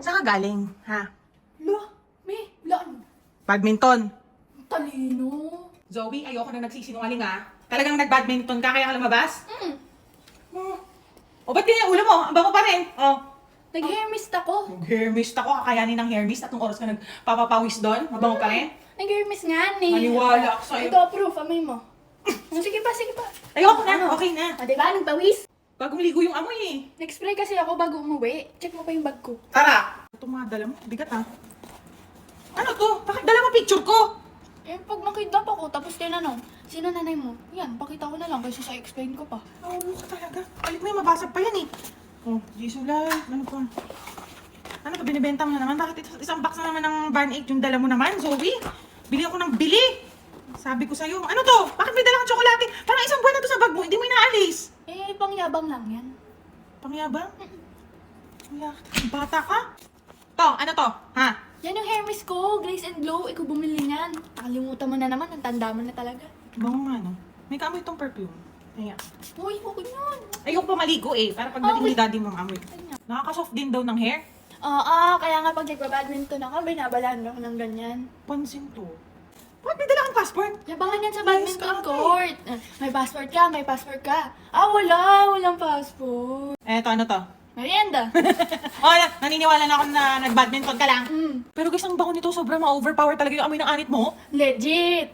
Saan ka galing, ha? Lo, may, laan. Badminton. Talino. Zoe, ayoko na nagsisinungaling ha. Talagang nag-badminton ka kaya ka lumabas? Mm. Oh. O ba't ganyan ulo mo? Ang bango pa rin. Oh. Nag-hair mist ako. Mag-hair mist ako. Kakayanin ng hair mist. Atong oras ka nagpapapawis doon. Mabango pa rin. Nag-hair mist nga ni. Maniwala ako sa'yo. Ito, proof. Amoy mo. Sige pa, sige pa. Ayoko na. Okay na. O, diba? Nagpawis. Bagong ligo yung amoy eh. Nag-spray kasi ako bago umuwi. Check mo pa yung bag ko. Tara! Ito mga dala mo. Bigat ha. Ano to? Bakit dala mo picture ko? Eh, pag nakidnap ako, tapos tinanong, sino nanay mo? Yan, pakita ko na lang kasi sa explain ko pa. Oo ka talaga. Palit mo yung mabasag pa yan eh. Oh, Jisulay. Ano pa? Ano to? Binibenta mo na naman? Bakit ito, isang box na naman ng Van 8 yung dala mo naman, Zoe? Bili ako ng bili. Sabi ko sa'yo, ano to? Bakit may dalang tsokolate? Parang isang buwan na to sa bag mo, hindi mo inaalis. Eh, pangyabang lang yan. Pangyabang? Wala ka. Bata ka? To, ano to? Ha? Yan yung hair mist ko, Grace and Glow. Ikaw bumili niyan. Nakalimutan mo na naman, ang tanda mo na talaga. Bango nga, no? May kaamoy itong perfume. Ayan. Uy, okay yun. Ayoko pa maligo eh, para pagdating Okay. ni daddy mo amoy. Nakaka-soft din daw ng hair. Oo, kaya nga pag nagbabadminton ako, binabalaan ako ng ganyan. Pansin to. Bakit may dala kang passport? Yabangan yan sa badminton ka, court. Ah, May passport ka, may passport ka. Ah, wala, walang passport. Eh, ito ano to? Merienda. oh, na- naniniwala na ako na nag-badminton ka lang. mm, Pero guys, ang bango nito, sobrang ma-overpower talaga yung amoy ng anit mo. legit.